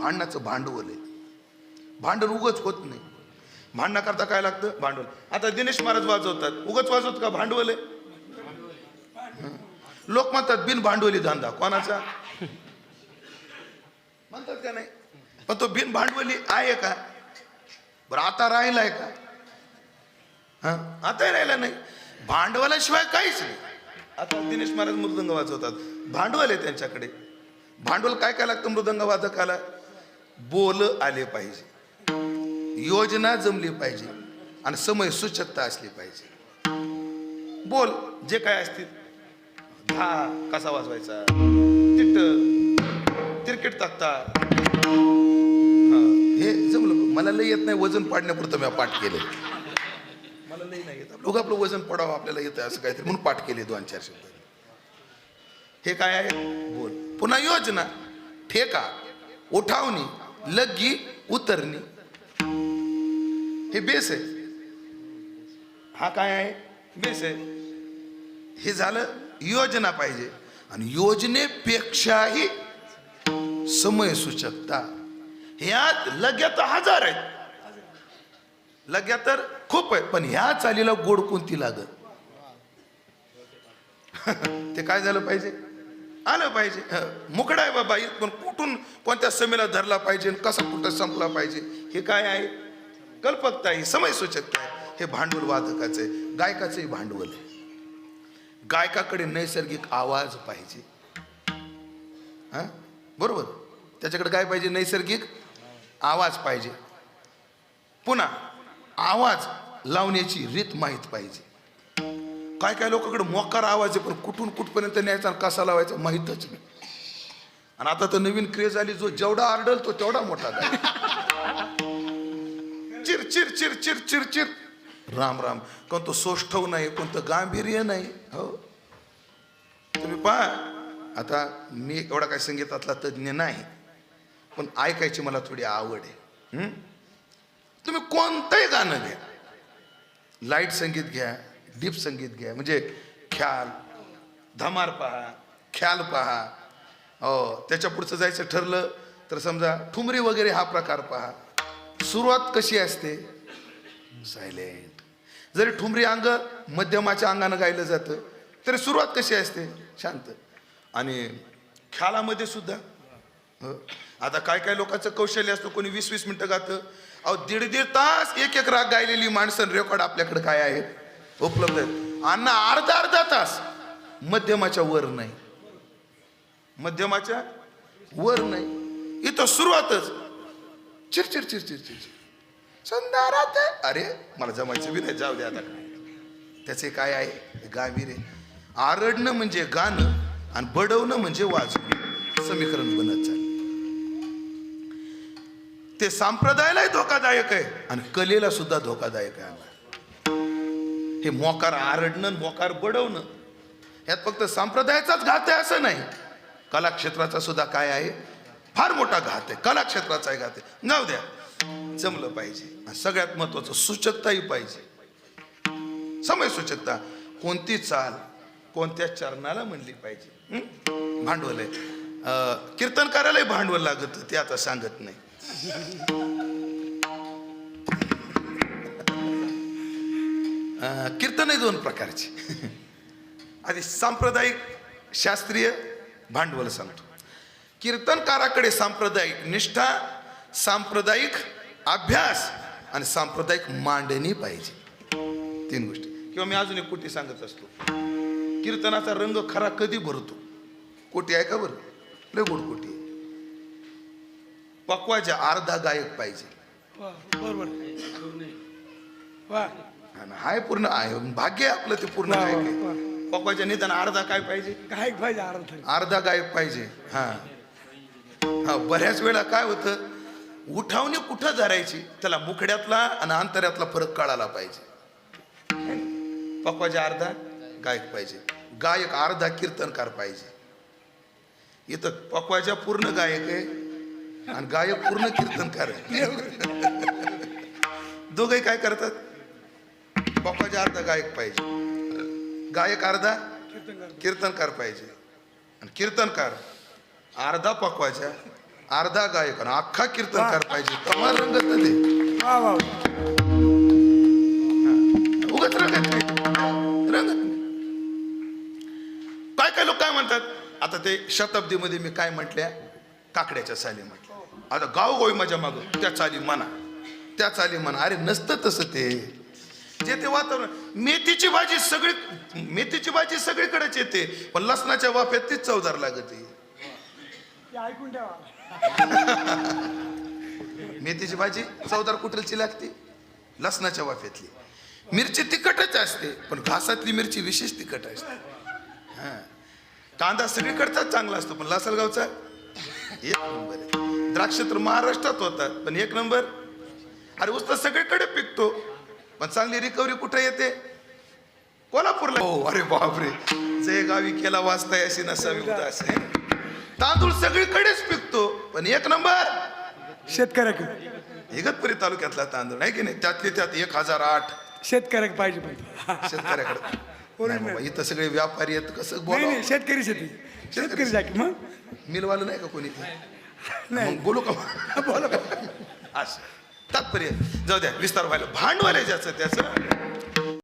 भांडणाचं भांडवल आहे. भांडण उगच होत नाही. भांडणाकरता काय लागतं? भांडवल. आता दिनेश महाराज वाजवतात. उगच वाजवत का भांडवल आहे? लोक म्हणतात बिन भांडवली धंदा. कोणाचा? म्हणतात का नाही? पण तो बिन भांडवली आहे का? बरं आता राहिलाय का? हा? आताही राहिला नाही. भांडवलाशिवाय काहीच नाही. आता दिनेश महाराज मृदंग वाजवतात. भांडवल आहे त्यांच्याकडे. भांडवल काय काय लागतं मृदंग वाजकाला बोल आले पाहिजे. योजना जमली पाहिजे. आणि समय सूचकता असली पाहिजे. बोल जे काय असतील. धा कसा वाजवायचा? तिट्ट तिरकेट टाकता. हे जमलं. मला लई येत नाही वजन पाडण्यापुरतं मी पाठ केले मला लई नाही येत. लोक आपलं वजन पडावं आपल्याला येतं असं काहीतरी म्हणून पाठ केले दोन चार शब्द. हे काय आहे? बोल. पुन्हा योजना. ठेका. उठावणी. लगी उतरणी हे बेस आहे। हा काय आहे? बेस आहे। हे झालं योजना पाहिजे। आणि योजनेपेक्षाही समय सूचकता। ह्यात लग्या तर हजार आहेत। लग्या तर खूप आहे पण ह्या चालीला गोड कोणती लागत ते काय झालं पाहिजे? आलं पाहिजे. हं, मुकडा आहे बाबा पण कुठून कोणत्या समेला धरला पाहिजे आणि कसा कुठं संपला पाहिजे हे काय आहे? कल्पकता आहे समय सूचकता आहे हे भांडवल वादकाचं आहे गायकाचंही भांडवल आहे. गायकाकडे नैसर्गिक आवाज पाहिजे. हा? बरोबर? त्याच्याकडे काय पाहिजे? नैसर्गिक आवाज पाहिजे. पुन्हा आवाज लावण्याची रीत माहीत पाहिजे. काय काय लोकांकडे मोकार आवाज आहे पण कुठून कुठपर्यंत न्यायचा आणि कसा लावायचा माहीतच नाही. आणि आता तर नवीन क्रेज आली जो जेवढा आरडल तो तेवढा मोठा चिर चिर चिर चिर चिर चिर. राम राम. कोणतं सोष्ठव नाही कोणतं गांभीर्य नाही हो. तुम्ही पहा. आता मी एवढा काही संगीतातला तज्ज्ञ नाही पण ऐकायची मला थोडी आवड आहे. तुम्ही कोणतंही गाणं घ्या. लाइट संगीत घ्या. डीप संगीत घ्या. म्हणजे ख्याल धमार पहा ख्याल पहा. हो त्याच्या पुढचं जायचं ठरलं तर समजा ठुमरी वगैरे हा प्रकार पहा. सुरुवात कशी असते? सायलेंट जरी ठुमरी अंग मध्यमाच्या अंगानं गायलं जातं तरी सुरुवात कशी असते? शांत. आणि ख्यालामध्ये सुद्धा. हो. आता काय काय लोकांचं कौशल्य असतं कोणी वीस वीस मिनटं गातं. अहो दीड दीड तास एक एक राग गायलेली माणसं रेकॉर्ड आपल्याकडे काय आहेत? उपलब्ध आहेत. अन्न अर्धा अर्धा तास. मध्यमाच्या वर नाही. मध्यमाच्या वर नाही. इथं सुरुवातच. चिरचिर चिरचिर चिरचिर चिर संदारात अरे मला जमायचं बी नाही. जाऊ दे आता. त्याचे काय आहे. गावी रे आरडणं म्हणजे गाणं आणि बडवणं म्हणजे वाजवणं. समीकरण बनत चाललं. ते संप्रदायालाही धोकादायक आहे आणि कलेला सुद्धा धोकादायक आहे आम्हाला हे मोकार आरडणं मोकार बडवणं. ह्यात फक्त संप्रदायाचाच घात आहे असं नाही. कलाक्षेत्राचा सुद्धा काय आहे? फार मोठा घात आहे. कलाक्षेत्राचा घात आहे. जाऊ द्या. जमलं पाहिजे. सगळ्यात महत्वाचं सूचकताही पाहिजे. समय सूचकता कोणती चाल कोणत्या चरणाला म्हणली पाहिजे? भांडवल आहे. अं, कीर्तनकारालाही भांडवल लागत ते आता सांगत नाही. कीर्तनही दोन प्रकारचे आधी सांप्रदायिक शास्त्रीय भांडवल सांगतो कीर्तनकाराकडे सांप्रदायिक निष्ठा सांप्रदायिक अभ्यास आणि सांप्रदायिक मांडणी पाहिजे तीन गोष्टी किंवा मी अजून एक कोटी सांगत असतो कीर्तनाचा रंग खरा कधी भरतो कोटी आहे का बरं लय गोड कोटी आहे. पक्वाच्या अर्धा गायक पाहिजे बरोबर हाय पूर्ण आहे. भाग्य आहे आपलं ते पूर्ण वा, गायक वा, आहे पक्वाच्या निदान अर्धा काय पाहिजे? काय पाहिजे अर्थ अर्धा गायक पाहिजे? हा. हा बऱ्याच वेळा काय होतं? उठावणी कुठं धरायची? त्याला मुखड्यातला आणि अंतऱ्यातला फरक कळाला पाहिजे. पक्वाच्या अर्धा गायक पाहिजे. गायक अर्धा कीर्तनकार पाहिजे. इथं पक्वाच्या पूर्ण गायक आहे आणि गायक पूर्ण कीर्तनकार आहे. दोघे काय करतात? पक्वाच्या अर्धा गायक पाहिजे. गायक अर्धा कीर्तनकार पाहिजे. आणि कीर्तनकार अर्धा पकवाच्या अर्धा गायक आणि अख्खा कीर्तनकार पाहिजे. कमाल रंगत ते. उगत रंगत नाही. रंगत. काय काय लोक काय म्हणतात? आता ते शताब्दीमध्ये मी काय म्हटल्या? काकड्याच्या चाली म्हटलं आता गावोगावी माझ्या माग त्या चाली म्हणा. त्या चाली म्हणा. अरे नसतं तसं ते. जे ते वातावरण मेथीची भाजी सगळी मेथीची भाजी सगळीकडेच येते पण लसणाच्या वाफ्यात तीच चवदार लागते. ऐकून ठेवा. मेथीची भाजी चवदार कुठलची लागते? लसणाच्या वाफ्यातली. मिरची तिखटच असते पण घासातली मिरची विशेष तिखट असते. हा. कांदा सगळीकडचाच चांगला असतो पण लासलगावचा एक नंबर. आहे द्राक्ष तर महाराष्ट्रात होतात पण एक नंबर? अरे उस्ता सगळीकडे पिकतो. पण चांगली रिकव्हरी कुठे येते? कोल्हापूरला. हो अरे बापरे. जे गावी केला वाचताय अशी नसावी उदास तांदूळ सगळीकडेच पिकतो पण एक नंबर. शेतकऱ्याक इगतपुरी तालुक्यातला तांदूळ आहे की नाही? त्यातले त्यात एक हजार आठ. शेतकऱ्याक पाहिजे पण. शेतकऱ्याकडे. नाही बाबा, इथं सगळे व्यापारी आहेत कसं नाही बोला नाही शेतकरी शेती. शेतकरी जाकी मग? मिलवालं नाही का कोणी? नाही. मग बोलू का? बोला असं. तात्पर्य. जाऊ द्या विस्तार व्हायला. भांडवल आहे ज्याचं त्याचं.